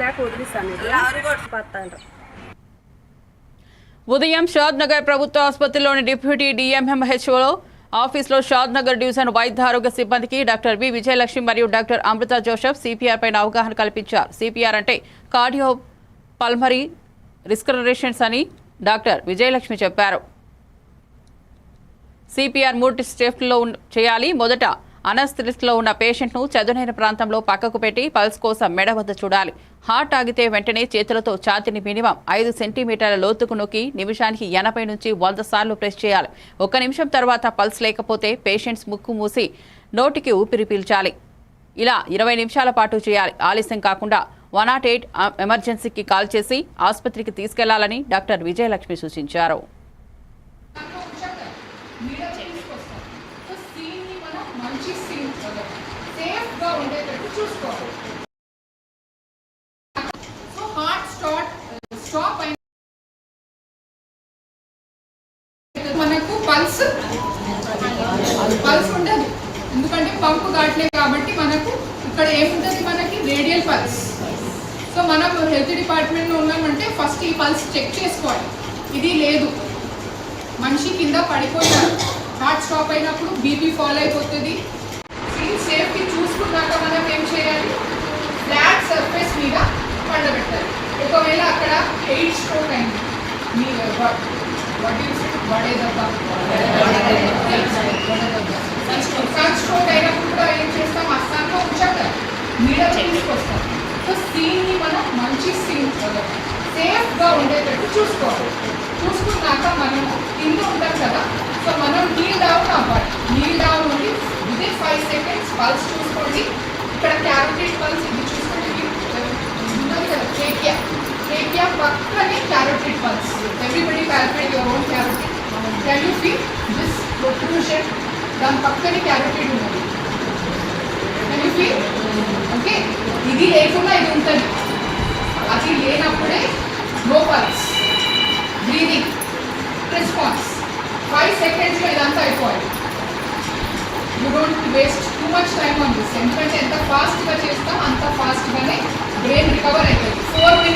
లేక వదిలిస్తాను. ఉదయం షాద్ నగర్ ప్రభుత్వ ఆసుపత్రిలోని డిప్యూటీ డిఎంఎంహెచ్ఓ ఆఫీసులో షాద్ నగర్ డివిజన్ వైద్య ఆరోగ్య సిబ్బందికి డాక్టర్ వి విజయలక్ష్మి మరియు డాక్టర్ అమృత జోసెఫ్ సిపిఆర్ పైన అవగాహన కల్పించారు. సిపిఆర్ అంటే కార్డియో పల్మరీ రిస్కరేషన్స్ అని డాక్టర్ విజయలక్ష్మి చెప్పారు. సిపిఆర్ మూడు స్టెప్లో చేయాలి. మొదట అనస్థితిలో ఉన్న పేషెంట్ను చదునైన ప్రాంతంలో పక్కకు పెట్టి పల్స్ కోసం మెడ వద్ద చూడాలి. హార్ట్ ఆగితే వెంటనే చేతులతో ఛాతిని మినిమం ఐదు సెంటీమీటర్ల లోతుకు నొక్కి నిమిషానికి ఎనభై నుంచి వంద సార్లు ప్రెస్ చేయాలి. ఒక్క నిమిషం తర్వాత పల్స్ లేకపోతే పేషెంట్స్ ముక్కు మూసి నోటికి ఊపిరి పీల్చాలి. ఇలా ఇరవై నిమిషాల పాటు చేయాలి. ఆలస్యం కాకుండా వన్ నాట్ ఎయిట్ ఎమర్జెన్సీకి కాల్ చేసి ఆసుపత్రికి తీసుకెళ్ళాలని డాక్టర్ విజయలక్ష్మి సూచించారు మీడియా తీసుకొస్తాం సో సీన్ని మనం మంచి సేఫ్గా ఉండేటట్టు చూసుకోవాలి. సో హార్ట్ స్టాప్ అయిన మనకు పల్స్ పల్స్ ఉండదు ఎందుకంటే పంపు కావట్లేదు కాబట్టి మనకు ఇక్కడ ఏముంటుంది మనకి? రేడియల్ పల్స్ సో మనం హెల్త్ డిపార్ట్మెంట్లో ఉన్నామంటే ఫస్ట్ ఈ పల్స్ చెక్ చేసుకోవాలి. ఇది లేదు. మనిషి కింద పడిపోయారు హార్ట్ బీపీ ఫాల్ అయిపోతుంది. సీన్ సేఫ్టీ చూసుకున్నాక మనం ఏం చేయాలి? ఫ్లాట్ సర్ఫేస్ మీద పండబెట్టాలి. ఒకవేళ అక్కడ ఎయిట్ స్ట్రోక్ అయింది. మీ సన్ స్ట్రోక్ అయినప్పుడు కూడా ఏం చేస్తాం? అస్సాంలో ఉంచాక మీడియా తీసుకొస్తాం. సో సీన్ని మనం మంచి సీన్ సేఫ్గా ఉండేటట్టు చూసుకోవాలి. చూసుకున్నాక మనము కింద ఉంటాం కదా. సో పల్స్ చూసుకోండి. ఇక్కడ క్యారోటిడ్ పల్స్ ఇది చూసుకోండి. ఇది కదా ట్రేకియా ట్రేకియా పక్కనే carotid pulse everybody calculate your own carotid can you feel this protrusion దాని పక్కనే క్యారోటిడ్ ఉన్నది. కెన్ యూ ఫీల్ ఓకే ఇది లేకుండా ఇది ఉంటుంది. అది లేనప్పుడే no pulse breathing response five సెకండ్స్లో ఇదంతా అయిపోవాలి. You don't waste too much time on this ఎంత ఫాస్ట్గా చేస్తాం అంత ఫాస్ట్గానే బ్రెయిన్ రికవర్ అవుతుంది. Four minutes